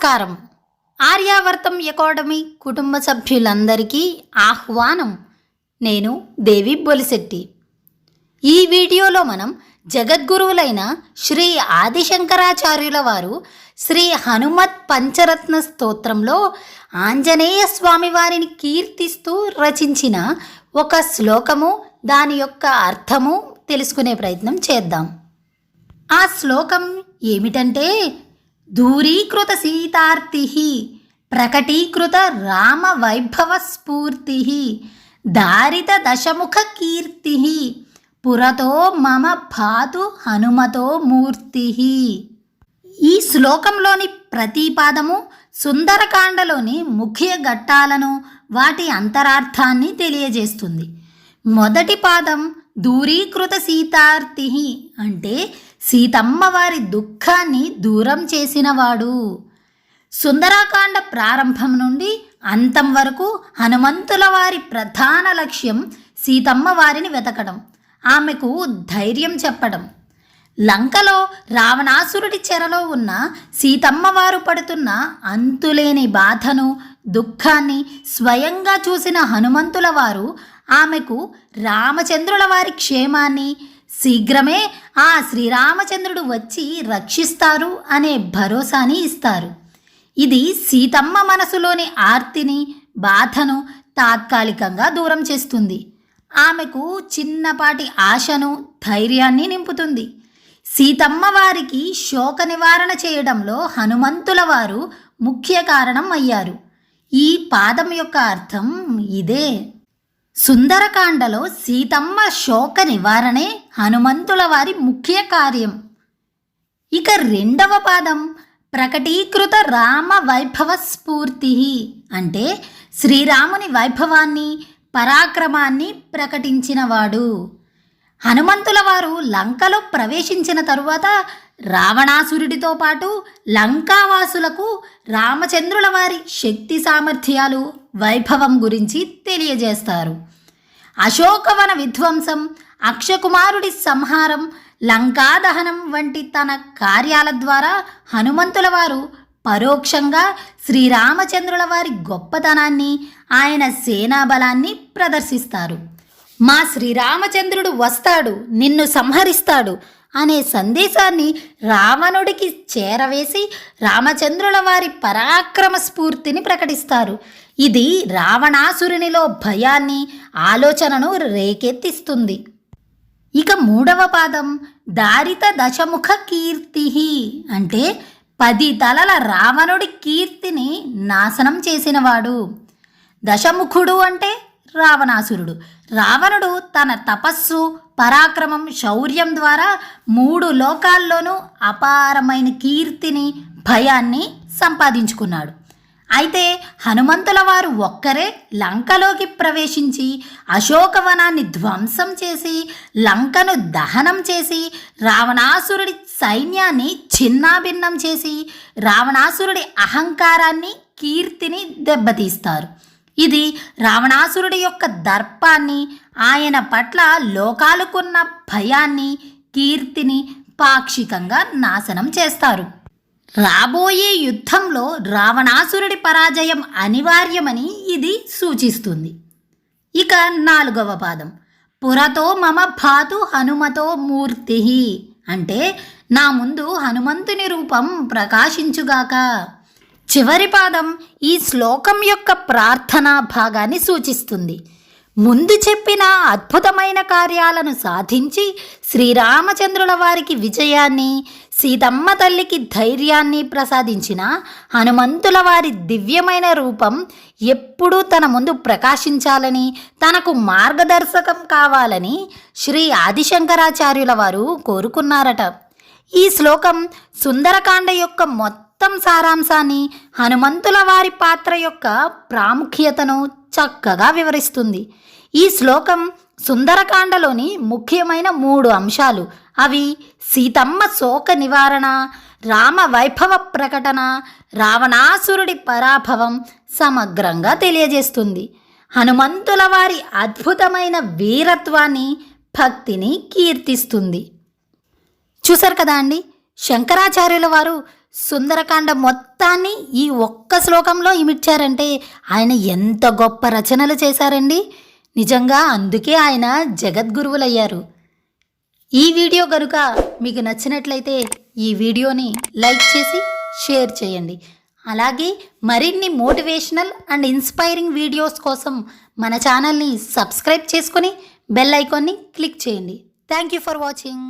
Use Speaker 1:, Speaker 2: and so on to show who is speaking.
Speaker 1: నమస్కారం. ఆర్యావర్తం అకాడమీ కుటుంబ సభ్యులందరికీ ఆహ్వానం. నేను దేవి బొలిశెట్టి. ఈ వీడియోలో మనం జగద్గురువులైన శ్రీ ఆదిశంకరాచార్యుల వారు శ్రీ హనుమత్ పంచరత్న స్తోత్రంలో ఆంజనేయ స్వామి వారిని కీర్తిస్తూ రచించిన ఒక శ్లోకము దాని యొక్క అర్థము తెలుసుకునే ప్రయత్నం చేద్దాం. ఆ శ్లోకం ఏమిటంటే దూరీకృత సీతార్తి ప్రకటీకృత రామ వైభవ స్ఫూర్తి దారిత దశముఖ కీర్తి పురతో మమ భాతు హనుమతో మూర్తి ఈ శ్లోకంలోని ప్రతి పాదము సుందరకాండలోని ముఖ్య ఘట్టాలను వాటి అంతరార్థాన్ని తెలియజేస్తుంది. మొదటి పాదం దూరీకృత సీతార్తి అంటే సీతమ్మ వారి దుఃఖాన్ని దూరం చేసినవాడు. సుందరాకాండ ప్రారంభం నుండి అంతం వరకు హనుమంతుల వారి ప్రధాన లక్ష్యం సీతమ్మ వారిని వెతకడం ఆమెకు ధైర్యం చెప్పడం. లంకలో రావణాసురుడి చెరలో ఉన్న సీతమ్మ వారు పడుతున్న అంతులేని బాధను దుఃఖాన్ని స్వయంగా చూసిన హనుమంతుల వారు ఆమెకు రామచంద్రుల వారి క్షేమాన్ని శీఘ్రమే ఆ శ్రీరామచంద్రుడు వచ్చి రక్షిస్తారు అనే భరోసాని ఇస్తారు. ఇది సీతమ్మ మనసులోని ఆర్తిని బాధను తాత్కాలికంగా దూరం చేస్తుంది. ఆమెకు చిన్నపాటి ఆశను ధైర్యాన్ని నింపుతుంది. సీతమ్మ వారికి శోక నివారణ చేయడంలో హనుమంతుల వారు ముఖ్య కారణం అయ్యారు. ఈ పాదం యొక్క అర్థం ఇదే. సుందరకాండలో సీతమ్మ శోక నివారణే హనుమంతుల వారి ముఖ్య కార్యం. ఇక రెండవ పాదం ప్రకటీకృత రామ వైభవ స్ఫూర్తి. అంటే శ్రీరాముని వైభవాన్ని పరాక్రమాన్ని ప్రకటించినవాడు. హనుమంతుల వారు లంకలో ప్రవేశించిన తరువాత రావణాసురుడితో పాటు లంకావాసులకు రామచంద్రుల వారి శక్తి సామర్థ్యాలు వైభవం గురించి తెలియజేస్తారు. అశోకవన విధ్వంసం అక్షకుమారుడి సంహారం లంకాదహనం వంటి తన కార్యాల ద్వారా హనుమంతుల వారు పరోక్షంగా శ్రీరామచంద్రుల వారి గొప్పతనాన్ని ఆయన సేనాబలాన్ని ప్రదర్శిస్తారు. మా శ్రీరామచంద్రుడు వస్తాడు నిన్ను సంహరిస్తాడు అనే సందేశాన్ని రావణుడికి చేరవేసి రామచంద్రుల వారి పరాక్రమ స్ఫూర్తిని ప్రకటిస్తారు. ఇది రావణాసురునిలో భయాన్ని ఆలోచనను రేకెత్తిస్తుంది. ఇక మూడవ పాదం దారిత దశముఖ కీర్తి అంటే పది తలల రావణుడి కీర్తిని నాశనం చేసినవాడు. దశముఖుడు అంటే రావణాసురుడు. రావణుడు తన తపస్సు పరాక్రమం శౌర్యం ద్వారా మూడు లోకాల్లోనూ అపారమైన కీర్తిని భయాన్ని సంపాదించుకున్నాడు. అయితే హనుమంతుల వారు ఒక్కరే లంకలోకి ప్రవేశించి అశోకవనాన్ని ధ్వంసం చేసి లంకను దహనం చేసి రావణాసురుడి సైన్యాన్ని చిన్నాభిన్నం చేసి రావణాసురుడి అహంకారాన్ని కీర్తిని దెబ్బతీస్తారు. ఇది రావణాసురుడి యొక్క దర్పాన్ని ఆయన పట్ల లోకాలకున్న భయాన్ని కీర్తిని పాక్షికంగా నాశనం చేస్తారు. రాబోయే యుద్ధంలో రావణాసురుడి పరాజయం అనివార్యమని ఇది సూచిస్తుంది. ఇక నాలుగవ పాదం. పురతో మమ భాతు హనుమతో మూర్తి అంటే నా ముందు హనుమంతుని రూపం ప్రకాశించుగాక. చివరి పాదం ఈ శ్లోకం యొక్క ప్రార్థనా భాగాన్ని సూచిస్తుంది. ముందు చెప్పిన అద్భుతమైన కార్యాలను సాధించి శ్రీరామచంద్రుల వారికి విజయాన్ని సీతమ్మ తల్లికి ధైర్యాన్ని ప్రసాదించిన హనుమంతుల వారి దివ్యమైన రూపం ఎప్పుడూ తన ముందు ప్రకాశించాలని తనకు మార్గదర్శకం కావాలని శ్రీ ఆదిశంకరాచార్యుల వారు కోరుకున్నారట. ఈ శ్లోకం సుందరకాండ యొక్క మొత్తం సారాంశాన్ని హనుమంతుల వారి పాత్ర యొక్క ప్రాముఖ్యతను చక్కగా వివరిస్తుంది. ఈ శ్లోకం సుందరకాండలోని ముఖ్యమైన మూడు అంశాలు. అవి సీతమ్మ శోక నివారణ రామ వైభవ ప్రకటన రావణాసురుడి పరాభవం సమగ్రంగా తెలియజేస్తుంది. హనుమంతుల వారి అద్భుతమైన వీరత్వాన్ని భక్తిని కీర్తిస్తుంది. చూశారు కదా అండి? శంకరాచార్యుల వారు సుందరకాండ మొత్తాన్ని ఈ ఒక్క శ్లోకంలో ఇమిడ్చారంటే ఆయన ఎంత గొప్ప రచనలు చేశారండి. నిజంగా అందుకే ఆయన జగద్గురువులయ్యారు. ఈ వీడియో కనుక మీకు నచ్చినట్లయితే ఈ వీడియోని లైక్ చేసి షేర్ చేయండి. అలాగే మరిన్ని మోటివేషనల్ అండ్ ఇన్స్పైరింగ్ వీడియోస్ కోసం మన ఛానల్ని సబ్స్క్రైబ్ చేసుకొని బెల్ ఐకాన్ని క్లిక్ చేయండి. Thank you for watching.